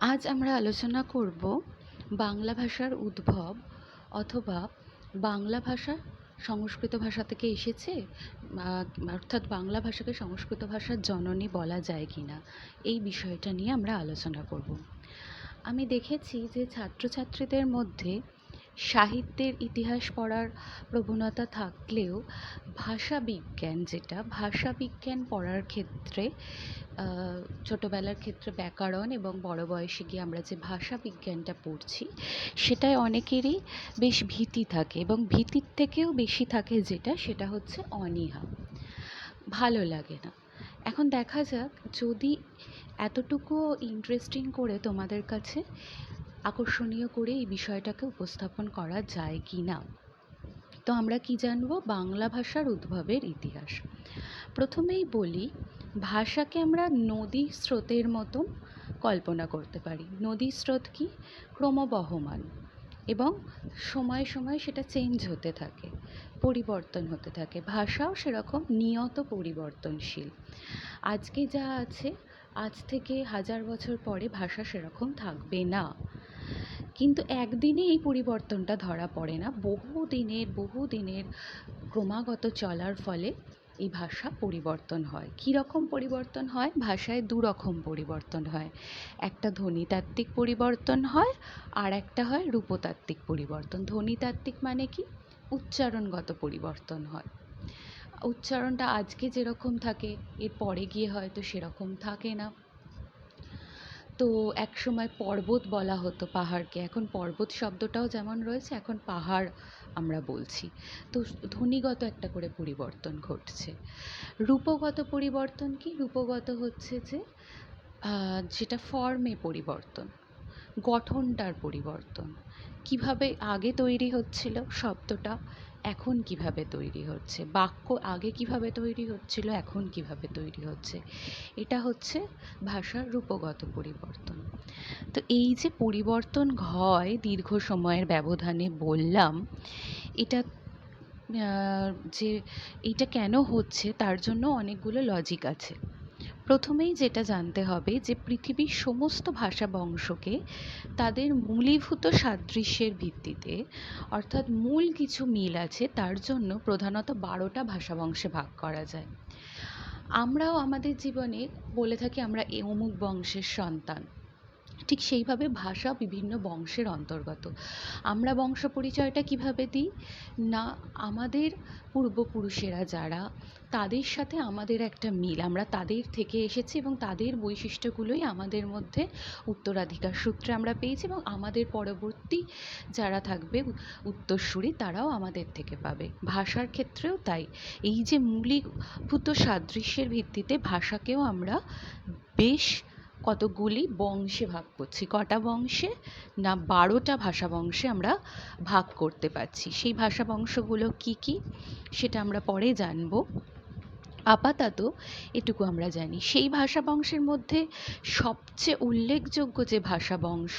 আজ আমরা আলোচনা করব বাংলা ভাষার উদ্ভব অথবা বাংলা ভাষা সংস্কৃত ভাষা থেকে এসেছে অর্থাৎ বাংলা ভাষাকে সংস্কৃত ভাষার জননী বলা যায় কি না এই বিষয়টা নিয়ে আমরা আলোচনা করব। আমি দেখেছি যে ছাত্রছাত্রীদের মধ্যে সাহিত্যের ইতিহাস পড়ার প্রবণতা থাকলেও ভাষা বিজ্ঞান যেটা ভাষা বিজ্ঞান পড়ার ক্ষেত্রে ছোটবেলার ক্ষেত্রে ব্যাকরণ এবং বড় বয়সে গিয়ে আমরা যে ভাষা বিজ্ঞানটা পড়ছি, সেটায় অনেকেরই বেশ ভীতি থাকে এবং ভীতির থেকেও বেশি থাকে যেটা, সেটা হচ্ছে অনীহা। ভালো লাগে না। এখন দেখা যাক, যদি এতটুকু ইন্টারেস্টিং করে তোমাদের কাছে আকর্ষণীয় করে এই বিষয়টাকে উপস্থাপন করা যায় কি না? তো আমরা কি জানব? বাংলা ভাষার উদ্ভবের ইতিহাস। প্রথমেই বলি, ভাষাকে আমরা নদী স্রোতের মতো কল্পনা করতে পারি। নদী স্রোত কি? ক্রমবহমান এবং সময়ে সময়ে সেটা চেঞ্জ হতে থাকে, পরিবর্তন হতে থাকে। ভাষাও সেরকম নিয়ত পরিবর্তনশীল। আজকে যা আছে, আজ থেকে হাজার বছর পরে ভাষা সেরকম থাকবে না। কিন্তু একদিনে এই পরিবর্তনটা ধরা পড়ে না। বহু দিনের বহু দিনের ক্রমাগত চলার ফলে এই ভাষা পরিবর্তন হয়। কী রকম পরিবর্তন হয়? ভাষায় দু রকম পরিবর্তন হয়। একটা ধ্বনিতাত্ত্বিক পরিবর্তন হয় আর একটা হয় রূপতাত্ত্বিক পরিবর্তন। ধ্বনিতাত্ত্বিক মানে কি? উচ্চারণগত পরিবর্তন হয়। উচ্চারণটা আজকে যেরকম থাকে এর পরে গিয়ে হয়তো সেরকম থাকে না। তো এক সময় পর্বত বলা হতো পাহাড়কে। এখন পর্বত শব্দটাও যেমন রয়েছে, এখন পাহাড় আমরা বলছি। তো ধ্বনিগত একটা করে পরিবর্তন ঘটছে। রূপগত পরিবর্তন কি? রূপগত হচ্ছে যে যেটা ফর্মে পরিবর্তন, গঠনটার পরিবর্তন। কীভাবে আগে তৈরি হচ্ছিল শব্দটা? এখন কীভাবে তৈরি হচ্ছে? বাক্য আগে কীভাবে তৈরি হচ্ছিল, এখন কীভাবে তৈরি হচ্ছে? এটা হচ্ছে ভাষার রূপগত পরিবর্তন। তো এই যে পরিবর্তন হয় দীর্ঘ সময়ের ব্যবধানে বললাম, এটা যে, এইটা কেন হচ্ছে, তার জন্য অনেকগুলো লজিক আছে। প্রথমেই যেটা জানতে হবে যে পৃথিবীর সমস্ত ভাষা বংশকে তাদের মূলীভূত সাদৃশ্যের ভিত্তিতে, অর্থাৎ মূল কিছু মিল আছে, তার জন্য প্রধানত বারোটা ভাষা বংশে ভাগ করা যায়। আমরাও আমাদের জীবনে বলে থাকি আমরা এ অমুক বংশের সন্তান। ঠিক সেইভাবে ভাষা বিভিন্ন বংশের অন্তর্গত। আমরা বংশ পরিচয়টা কীভাবে দিই? না, আমাদের পূর্বপুরুষেরা যারা, তাদের সাথে আমাদের একটা মিল। আমরা তাদের থেকে এসেছি এবং তাদের বৈশিষ্ট্যগুলোই আমাদের মধ্যে উত্তরাধিকার সূত্রে আমরা পেয়েছি এবং আমাদের পরবর্তী যারা থাকবে উত্তরসূরি, তারাও আমাদের থেকে পাবে। ভাষার ক্ষেত্রেও তাই। এই যে মূলীভূত সাদৃশ্যের ভিত্তিতে ভাষাকেও আমরা বেশ কতগুলি বংশে ভাগ করছি? কটা বংশে না বারোটা ভাষা বংশে আমরা ভাগ করতে পারছি? সেই ভাষা বংশগুলো কি কি? সেটা আমরা পরে জানব। আপাতত এটুকু আমরা জানি। সেই ভাষা বংশের মধ্যে সবচেয়ে উল্লেখযোগ্য যে ভাষা বংশ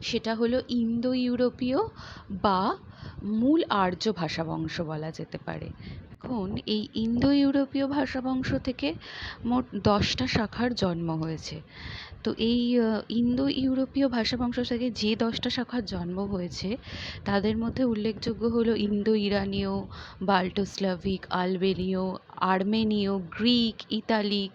সেটা হলো ইন্দো ইউরোপীয় বা মূল আর্য ভাষা বংশ বলা যেতে পারে। এখন এই ইন্দো ইউরোপীয় ভাষা বংশ থেকে মোট দশটা শাখার জন্ম হয়েছে। তো এই ইন্দো ইউরোপীয় ভাষা বংশ থেকে যে দশটা শাখার জন্ম হয়েছে, তাদের মধ্যে উল্লেখযোগ্য হলো ইন্দো ইরানীয় বাল্টোস্লাভিক, আলবেনীয়, আর্মেনীয়, গ্রিক, ইতালিক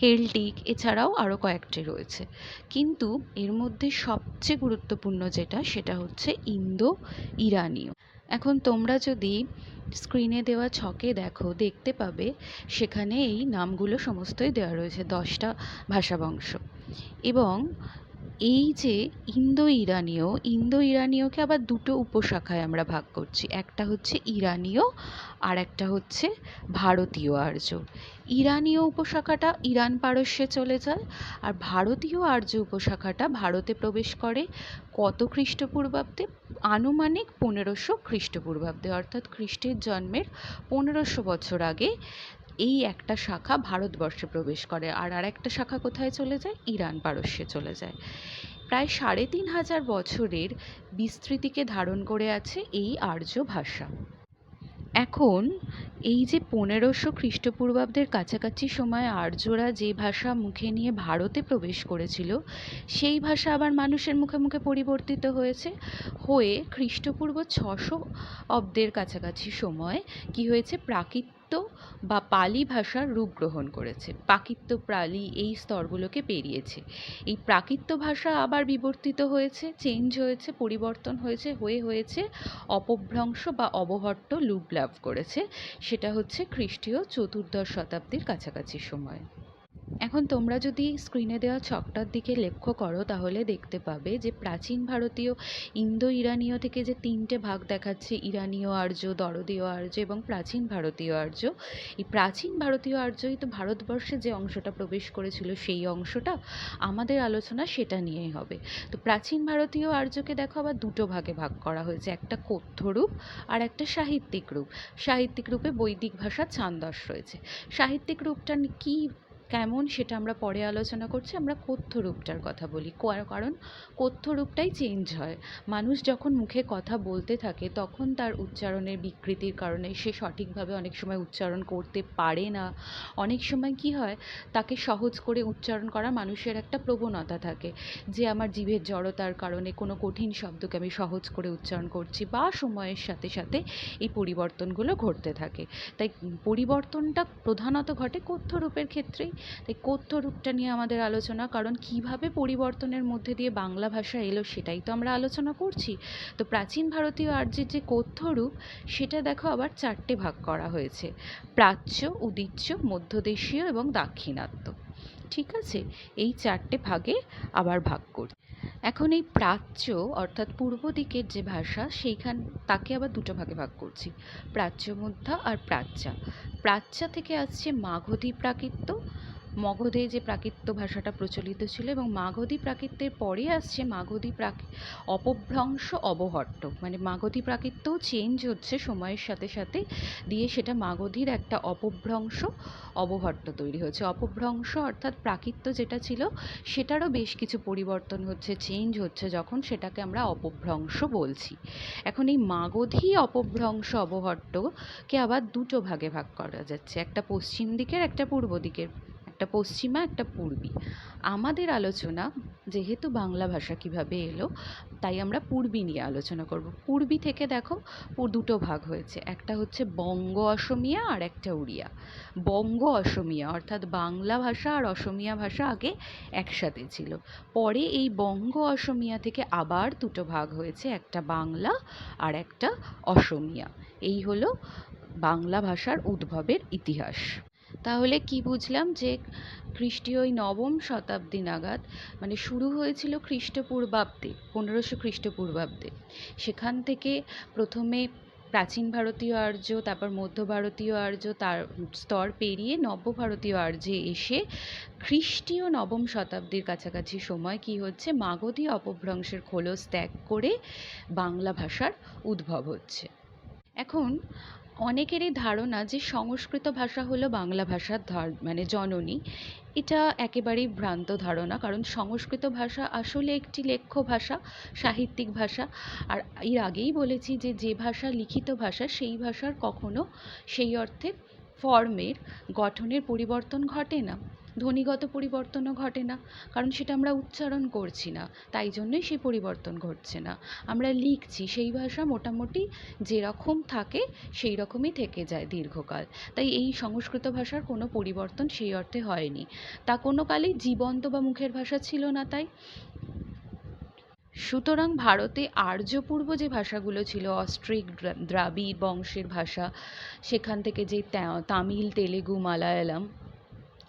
কেল্টিক এছাড়াও আরও কয়েকটি রয়েছে। কিন্তু এর মধ্যে সবচেয়ে গুরুত্বপূর্ণ যেটা, সেটা হচ্ছে ইন্দো ইরানীয় এখন তোমরা যদি স্ক্রিনে দেওয়া ছকে দেখো, দেখতে পাবে সেখানে এই নামগুলো সমস্তই দেওয়া রয়েছে, দশটা ভাষাবংশ। এবং এই যে ইন্দো ইরানীয় ইন্দো ইরানীয়কে আবার দুটো উপশাখায় আমরা ভাগ করছি। একটা হচ্ছে ইরানীয় আর একটা হচ্ছে ভারতীয় আর্য। ইরানীয় উপশাখাটা ইরান পারস্যে চলে যায়, আর ভারতীয় আর্য উপশাখাটা ভারতে প্রবেশ করে কত খ্রিস্টপূর্বাব্দে? আনুমানিক পনেরোশো খ্রিস্টপূর্বাব্দে, অর্থাৎ খ্রিস্টের জন্মের পনেরোশো বছর আগে এই একটা শাখা ভারতবর্ষে প্রবেশ করে আর আর একটা শাখা কোথায় চলে যায়? ইরান পারস্যে চলে যায়। প্রায় সাড়ে তিন হাজার বছরের বিস্তৃতিকে ধারণ করে আছে এই আর্য ভাষা। এখন এই যে পনেরোশো খ্রিস্টপূর্বাব্দের কাছাকাছি সময়ে আর্যরা যে ভাষা মুখে নিয়ে ভারতে প্রবেশ করেছিল, সেই ভাষা আবার মানুষের মুখে মুখে পরিবর্তিত হয়েছে। হয়ে খ্রিস্টপূর্ব ছশো অব্দের কাছাকাছি সময় কী হয়েছে? প্রাকৃত বা পালি ভাষার রূপ গ্রহণ করেছে। পাকিত্ব প্রালি এই স্তরগুলোকে পেরিয়েছে। এই প্রাকৃত ভাষা আবার বিবর্তিত হয়েছে চেঞ্জ হয়েছে, পরিবর্তন হয়েছে, হয়ে হয়েছে, অপভ্রংশ বা অবহট্ট লুপ লাভ করেছে। সেটা হচ্ছে খ্রিস্টীয় চতুর্দশ শতাব্দীর কাছাকাছি সময়। এখন তোমরা যদি স্ক্রিনে দেওয়া ছকটার দিকে লক্ষ্য করো, তাহলে দেখতে পাবে যে প্রাচীন ভারতীয় ইন্দো ইরানীয় থেকে যে তিনটে ভাগ দেখাচ্ছে, ইরানীয় আর্য, দরদীয় আর্য এবং প্রাচীন ভারতীয় আর্য। এই প্রাচীন ভারতীয় আর্যই তো ভারতবর্ষে যে অংশটা প্রবেশ করেছিল, সেই অংশটা আমাদের আলোচনা সেটা নিয়েই হবে। তো প্রাচীন ভারতীয় আর্যকে দেখো আবার দুটো ভাগে ভাগ করা হয়েছে, একটা কথ্য রূপ আর একটা সাহিত্যিক রূপ। সাহিত্যিক রূপে বৈদিক ভাষার ছান্দস রয়েছে। সাহিত্যিক রূপটা কী কেমন সেটা আমরা পরে আলোচনা করছি। আমরা কথ্য রূপটার কথা বলি। কারণ কথ্য রূপটাই চেঞ্জ হয়। মানুষ যখন মুখে কথা বলতে থাকে, তখন তার উচ্চারণের বিকৃতির কারণে সে সঠিকভাবে অনেক সময় উচ্চারণ করতে পারে না। অনেক সময় কী হয়, তাকে সহজ করে উচ্চারণ করা মানুষের একটা প্রবণতা থাকে যে, আমার জিভের জড়তার কারণে কোনো কঠিন শব্দকে আমি সহজ করে উচ্চারণ করছি বা সময়ের সাথে সাথে এই পরিবর্তনগুলো ঘটতে থাকে। তাই পরিবর্তনটা প্রধানত ঘটে কথ্য রূপের ক্ষেত্রেই। তাই কথ্য রূপটা নিয়ে আমাদের আলোচনা, কারণ কীভাবে পরিবর্তনের মধ্যে দিয়ে বাংলা ভাষা এলো সেটাই তো আমরা আলোচনা করছি। তো প্রাচীন ভারতীয় আর্যের যে কথ্য রূপ সেটা দেখো আবার চারটে ভাগ করা হয়েছে। প্রাচ্য, উদিচ্য, মধ্যদেশীয় এবং দাক্ষিণাত্য। ঠিক আছে? এই চারটে ভাগে আবার ভাগ করছি। এখন এই প্রাচ্য অর্থাৎ পূর্ব দিকের যে ভাষা, সেইখান, তাকে আবার দুটো ভাগে ভাগ করছি। প্রাচ্য মধ্যা আর প্রাচ্যা। প্রাচ্যা থেকে আসছে মাগধী প্রাকৃত্য মগধে যে প্রাকৃত্য ভাষাটা প্রচলিত ছিল এবং মাগধী প্রাকৃত্যের পরে আসছে মাগধী প্রাক অপভ্রংশ অবহট্ট। মানে মাগধী প্রাকৃত্যও চেঞ্জ হচ্ছে সময়ের সাথে সাথে দিয়ে সেটা মাগধীর একটা অপভ্রংশ অবহট্ট তৈরি হচ্ছে অপভ্রংশ অর্থাৎ প্রাকৃত্য যেটা ছিল সেটারও বেশ কিছু পরিবর্তন হচ্ছে চেঞ্জ হচ্ছে যখন সেটাকে আমরা অপভ্রংশ বলছি। এখন এই মাগধী অপভ্রংশ অবহট্টকে আবার দুটো ভাগে ভাগ করা যাচ্ছে, একটা পশ্চিম দিকের, একটা পূর্ব দিকের। একটা পশ্চিমা, একটা পূর্বী। আমাদের আলোচনা, যেহেতু বাংলা ভাষা কীভাবে এলো, তাই আমরা পূর্বী নিয়ে আলোচনা করব। পূর্বী থেকে দেখো দুটো ভাগ হয়েছে। একটা হচ্ছে বঙ্গ অসমিয়া আর একটা উড়িয়া। বঙ্গ অসমিয়া, অর্থাৎ বাংলা ভাষা আর অসমিয়া ভাষা আগে একসাথে ছিল। পরে এই বঙ্গ অসমিয়া থেকে আবার দুটো ভাগ হয়েছে, একটা বাংলা আর একটা অসমিয়া। এই হলো বাংলা ভাষার উদ্ভবের ইতিহাস। তাহলে কি বুঝলাম যে খ্রিস্টীয় ওই নবম শতাব্দী নাগাদ মানে শুরু হয়েছিল খ্রিস্টপূর্বাব্দে, পনেরোশো খ্রিস্টপূর্বাব্দে। সেখান থেকে প্রথমে প্রাচীন ভারতীয় আর্য, তারপর মধ্য ভারতীয় আর্য, তার স্তর পেরিয়ে নব্য ভারতীয় আর্যে এসে খ্রিস্টীয় নবম শতাব্দীর কাছাকাছি সময় কি হচ্ছে? মাগধী অপভ্রংশের খোলস ত্যাগ করে বাংলা ভাষার উদ্ভব হচ্ছে। এখন অনেকেরই ধারণা যে সংস্কৃত ভাষা হলো বাংলা ভাষার মানে জননী। এটা একেবারেই ভ্রান্ত ধারণা, কারণ সংস্কৃত ভাষা আসলে একটি লেখ্য ভাষা, সাহিত্যিক ভাষা। আর এর আগেই বলেছি যে যে ভাষা লিখিত ভাষা, সেই ভাষার কখনো সেই অর্থে ফর্মের গঠনের পরিবর্তন ঘটে না। ধ্বনিগত পরিবর্তনও ঘটে না, কারণ সেটা আমরা উচ্চারণ করছি না, তাই জন্যই সেই পরিবর্তন ঘটছে না। আমরা লিখছি, সেই ভাষা মোটামুটি যেরকম থাকে, সেই রকমই থেকে যায় দীর্ঘকাল। তাই এই সংস্কৃত ভাষার কোনো পরিবর্তন সেই অর্থে হয়নি। তা কোনো কালেই জীবন্ত বা মুখের ভাষা ছিল না তাই। সুতরাং ভারতে আর্যপূর্ব যে ভাষাগুলো ছিল, অস্ট্রিক দ্রাবিড় বংশের ভাষা, সেখান থেকে যে তামিল, তেলেগু, মালায়ালাম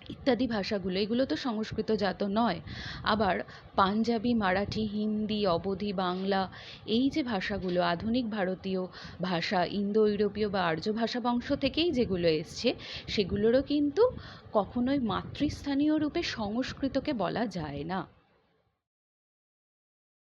ইত্যাদি ভাষাগুলো, এগুলো তো সংস্কৃত জাত নয়। আবার পাঞ্জাবি, মারাঠি, হিন্দি, অবধি, বাংলা, এই যে ভাষাগুলো, আধুনিক ভারতীয় ভাষা ইন্দো ইউরোপীয় বা আর্য ভাষা বংশ থেকেই যেগুলো এসছে, সেগুলোরও কিন্তু কখনোই মাতৃস্থানীয় রূপে সংস্কৃতকে বলা যায় না।